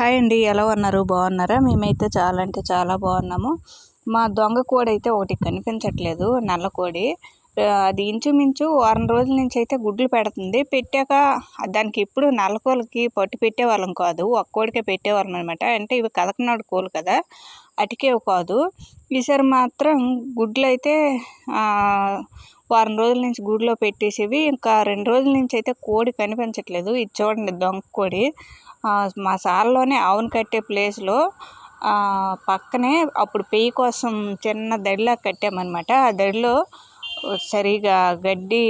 Hi అండి ఎలా ఉన్నారు? బాగున్నారా? మేమైతే చాలా అంటే చాలా బాగున్నాము. మా దొంగ కోడి అయితే ఒకటి కనిపించట్లేదు నల్ల కోడి. అది ఇంచుమించు వారం రోజుల నుంచి అయితే గుడ్లు పెడుతుంది. పెట్టాక దానికి ఇప్పుడు నల్ల కోళ్ళకి పట్టు పెట్టేవాళ్ళం కాదు. ఒక్క కోడికే పెట్టేవాళ్ళం అనమాట అంటే ఇవి కదకనాడు కోళ్ళు కదా అటుకేవి కాదు. ఈసారి మాత్రం గుడ్లు అయితే వారం రోజుల నుంచి గూడులో పెట్టేసేవి. ఇంకా రెండు రోజుల నుంచి అయితే కోడి కనిపించట్లేదు. ఇది చూడండి దొంగ కోడి. మా సార్లోనే ఆవును కట్టే ప్లేస్లో పక్కనే అప్పుడు పెయ్యి కోసం చిన్న దడిలా కట్టామన్నమాట. ఆ దడిలో సరిగా గడ్డి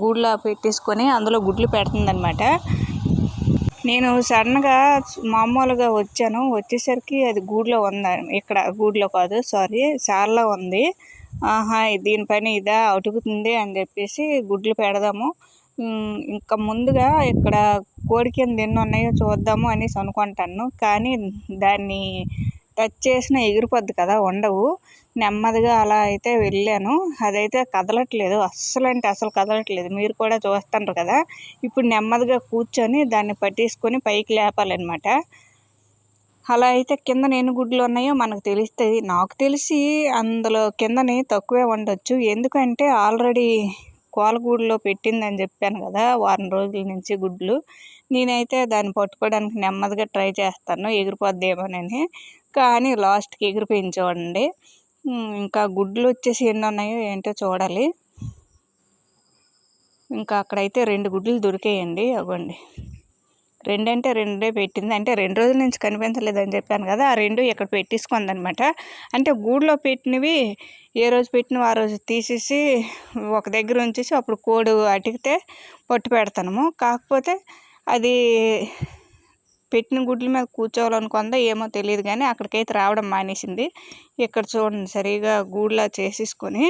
గూడులో పెట్టేసుకొని అందులో గుడ్లు పెడుతుందన్నమాట. నేను సడన్గా మామూలుగా వచ్చాను. వచ్చేసరికి అది గూడులో ఉంది? ఇక్కడ గూడులో కాదు సారీ సార్లో ఉంది. ఆహా దీనిపైన ఇదా అటుకుతుంది అని చెప్పేసి గుడ్లు పెడదాము. ఇంకా ముందుగా ఇక్కడ కోడి కింద ఎన్ని ఉన్నాయో చూద్దాము అనేసి అనుకుంటాను. కానీ దాన్ని టచ్ చేసిన ఎగిరిపోద్ది కదా ఉండవు. నెమ్మదిగా అలా అయితే వెళ్ళాను. అదైతే కదలట్లేదు. అస్సలు అంటే అసలు కదలట్లేదు. మీరు కూడా చూస్తున్నారు కదా. ఇప్పుడు నెమ్మదిగా కూర్చొని దాన్ని పట్టేసుకొని పైకి లేపాలన్నమాట. అలా అయితే కింద ఎన్ని గుడ్లు ఉన్నాయో మనకు తెలుస్తుంది. నాకు తెలిసి అందులో కిందని తక్కువే ఉండొచ్చు ఎందుకంటే ఆల్రెడీ కోలగూడులో పెట్టిందని చెప్పాను కదా వారం రోజుల నుంచి గుడ్లు. నేనైతే దాన్ని పట్టుకోవడానికి నెమ్మదిగా ట్రై చేస్తాను. ఎగిరిపోద్దేమోనని. కానీ లాస్ట్కి ఎగిరిపోయింది చూడండి. ఇంకా గుడ్లు వచ్చేసి ఎన్ని ఉన్నాయో ఏంటో చూడాలి. ఇంకా అక్కడైతే రెండు గుడ్లు దొరికేయండి. అవ్వండి. రెండంటే రెండే పెట్టింది. అంటే రెండు రోజుల నుంచి కనిపించలేదని చెప్పాను కదా ఆ రెండు ఇక్కడ పెట్టేసుకుంది అనమాట అంటే గూడులో పెట్టినవి ఏ రోజు పెట్టినవి ఆ రోజు తీసేసి ఒక దగ్గర ఉంచేసి అప్పుడు కోడి అటికితే పొట్టు పెడతాము. కాకపోతే అది పెట్టిన గుడ్ల మీద కూర్చోవాలనుకుందా ఏమో తెలియదు కానీ అక్కడికైతే రావడం మానేసింది. ఇక్కడ చూడండి సరిగా గూడులా చేసేసుకొని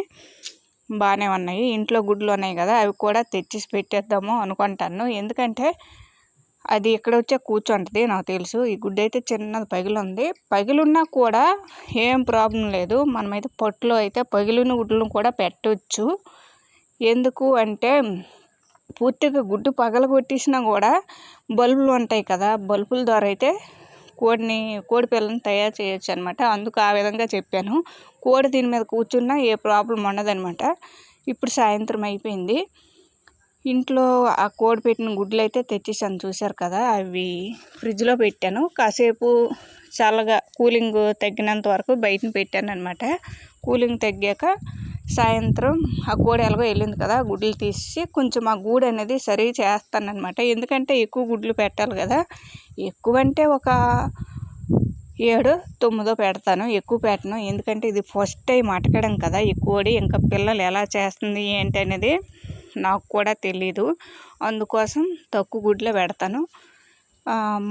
బాగానే ఉన్నాయి. ఇంట్లో గుడ్లు ఉన్నాయి కదా అవి కూడా తెచ్చేసి పెట్టేద్దాము అనుకుంటాను. ఎందుకంటే అది ఇక్కడ వచ్చే కూర్చుంటుంది నాకు తెలుసు. ఈ గుడ్డ అయితే చిన్నది పగిలి ఉంది కూడా ఏం ప్రాబ్లం లేదు. మనమైతే పొట్టులో అయితే పగిలిన గుడ్లను కూడా పెట్టవచ్చు ఎందుకు అంటే పూర్తిగా గుడ్డు పగలగొట్టేసినా కూడా బల్బులు ఉంటాయి కదా బల్బుల ద్వారా అయితే కోడిని కోడి పిల్లని తయారు చేయొచ్చు అనమాట అందుకు ఆ విధంగా చెప్పాను. కోడి దీని మీద కూర్చున్నా ఏ ప్రాబ్లం ఉండదనమాట ఇప్పుడు సాయంత్రం అయిపోయింది. ఇంట్లో ఆ కోడి పెట్టిన గుడ్లు అయితే తెచ్చేసాను చూశారు కదా? అవి ఫ్రిడ్జ్లో పెట్టాను. కాసేపు చల్లగా కూలింగ్ తగ్గినంత వరకు బయట పెట్టాను అనమాట కూలింగ్ తగ్గాక సాయంత్రం ఆ కోడి ఎలాగో వెళ్ళింది కదా గుడ్లు తీసి కొంచెం ఆ గూడు అనేది సరి చేస్తానమాట ఎందుకంటే ఎక్కువ గుడ్లు పెట్టాలి కదా. ఎక్కువ అంటే ఒక ఏడు తొమ్మిదో పెడతాను ఎక్కువ పెట్టను. ఎందుకంటే ఇది ఫస్ట్ టైం అటకడం కదా ఈ కోడి. ఇంకా పిల్లలు ఎలా చేస్తుంది ఏంటి అనేది నాకు కూడా తెలీదు. అందుకోసం తక్కువ గుడ్లే పెడతాను.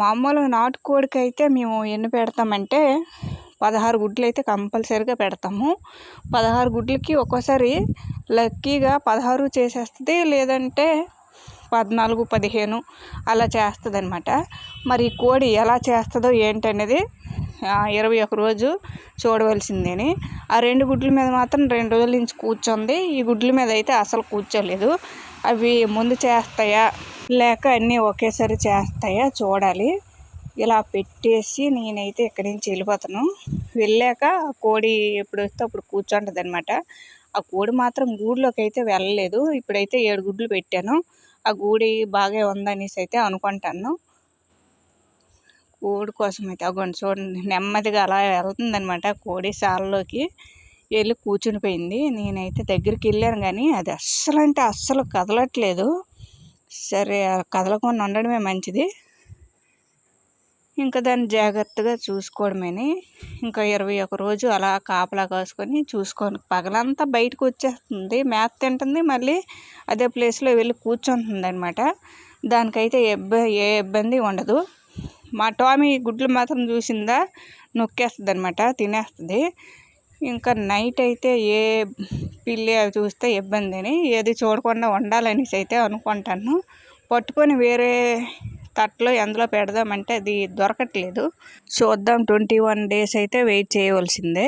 మామూలు నాటుకోడికి అయితే మేము ఎన్ని పెడతామంటే పదహారు గుడ్లు అయితే కంపల్సరీగా పెడతాము. పదహారు గుడ్లకి ఒక్కోసారి లక్కీగా పదహారు చేసేస్తుంది లేదంటే పద్నాలుగు పదిహేను అలా చేస్తుంది అనమాట మరి కోడి ఎలా చేస్తుందో ఏంటనేది ఇరవై ఒక రోజు చూడవలసిందని. ఆ రెండు గుడ్ల మీద మాత్రం రెండు రోజుల నుంచి కూర్చుంది. ఈ గుడ్ల మీద అయితే అసలు కూర్చోలేదు. అవి ముందు చేస్తాయా? లేక అన్నీ ఒకేసారి చేస్తాయా? చూడాలి. ఇలా పెట్టేసి నేనైతే ఇక్కడి నుంచి వెళ్ళిపోతాను. వెళ్ళాక కోడి ఎప్పుడు వస్తే అప్పుడు కూర్చుంటుంది అనమాట ఆ కోడి మాత్రం గూడులోకి అయితే వెళ్ళలేదు. ఇప్పుడైతే ఏడు గుడ్లు పెట్టాను. ఆ గూడి బాగా ఉందనేసి అయితే అనుకుంటాను. కోడి కోసం అయితే అగోండి చూడండి నెమ్మదిగా అలా వెళ్తుందనమాట కోడి సాల్లోకి వెళ్ళి కూర్చునిపోయింది నేనైతే దగ్గరికి వెళ్ళాను కానీ అది అస్సలు అంటే అస్సలు కదలట్లేదు. సరే కదలకుండా ఉండడమే మంచిది. ఇంకా దాన్ని జాగ్రత్తగా చూసుకోవడమేని. ఇంకా ఇరవై ఒక రోజు అలా కాపలా కాసుకొని చూసుకోను. పగలంతా బయటకు వచ్చేస్తుంది. మేత తింటుంది. మళ్ళీ అదే ప్లేస్లో వెళ్ళి కూర్చుంటుంది అనమాట దానికైతే ఇబ్బ ఏ ఇబ్బంది ఉండదు. మా టామీ గుడ్లు మాత్రం చూసిందా? నొక్కేస్తుంది అనమాట తినేస్తుంది. ఇంకా నైట్ అయితే ఏ పిల్లి అవి చూస్తే ఇబ్బంది అని ఏది చూడకుండా ఉండాలనేసి అయితే అనుకుంటాను. పట్టుకొని వేరే తట్లో ఎందులో పెడదామంటే అది దొరకట్లేదు. చూద్దాం ట్వంటీ వన్ డేస్ అయితే వెయిట్ చేయవలసిందే.